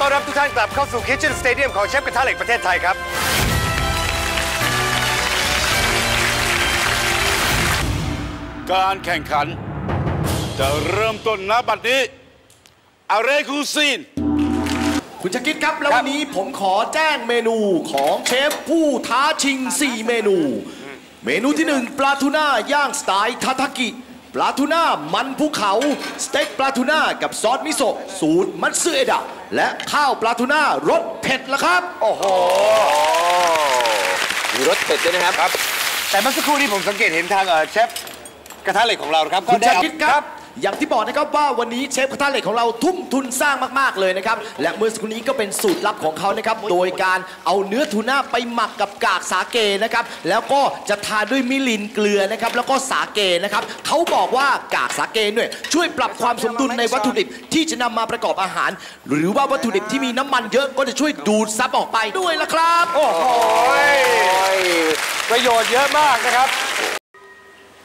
ต้อนรับทุกท่านกลับเข้าสู่ Kitchen Stadium ของเชฟกระทะเหล็กประเทศไทยครับ การแข่งขัน จะเริ่มต้นณบัดนี้อะไรคูซีน คุณชาคิดครับ แล้ววันนี้ผมขอแจ้งเมนูของเชฟผู้ท้าชิง 4 เมนู เมนูที่ 1 ปลาทูน่าย่างสไตล์ทาทากิ ปลาทูน่ามันภูเขา สเต็กปลาทูน่ากับซอสมิโซะสูตรมัตสึเอดะ และข้าวปลาทูน่ารสเผ็ดละครับ โอ้โหมีรสเผ็ดด้วยนะครับครับแต่เมื่อสักครู่นี้ผมสังเกตเห็นทางเอ่อเชฟกระทะเหล็กของเราครับคุณได้ชาเอคิดครับอ อย่างที่บอกนะครับว่าวันนี้เชฟกระทะเหล็กของเราทุ่มทุนสร้างมากๆเลยนะครับ และเมื่อสักครู่นี้ก็เป็นสูตรลับของเขานะครับ โดยการเอาเนื้อทูน่าไปหมักกับกากสาเกนะครับ แล้วก็จะทานด้วยมิลินเกลือนะครับ แล้วก็สาเกนะครับ เขาบอกว่ากากสาเกเนี่ยช่วยปรับความสมดุลในวัตถุดิบที่จะนำมาประกอบอาหาร หรือว่าวัตถุดิบที่มีน้ำมันเยอะก็จะช่วยดูดซับออกไปด้วยละครับ โอ้โหประโยชน์เยอะมากนะครับ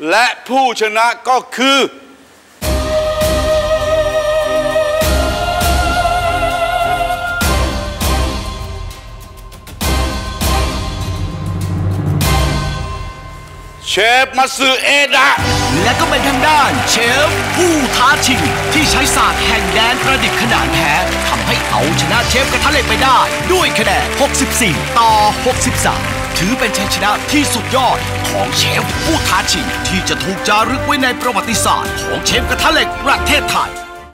และผู้ชนะก็คือ เชฟมัตสึเอดะ และก็เป็นทางด้านเชฟผู้ท้าชิง ที่ใช้ศาสตร์แห่งแดนประดิษฐ์ขนาดแท้ทำให้เอาชนะเชฟกระทะเหล็กไปได้ ด้วยคะแนน 64 ต่อ 63 ถือเป็นชัยชนะที่สุดยอดของเชฟผู้ท้าชิง ที่จะถูกจารึกไว้ในประวัติศาสตร์ของเชฟกระทะเหล็กประเทศไทย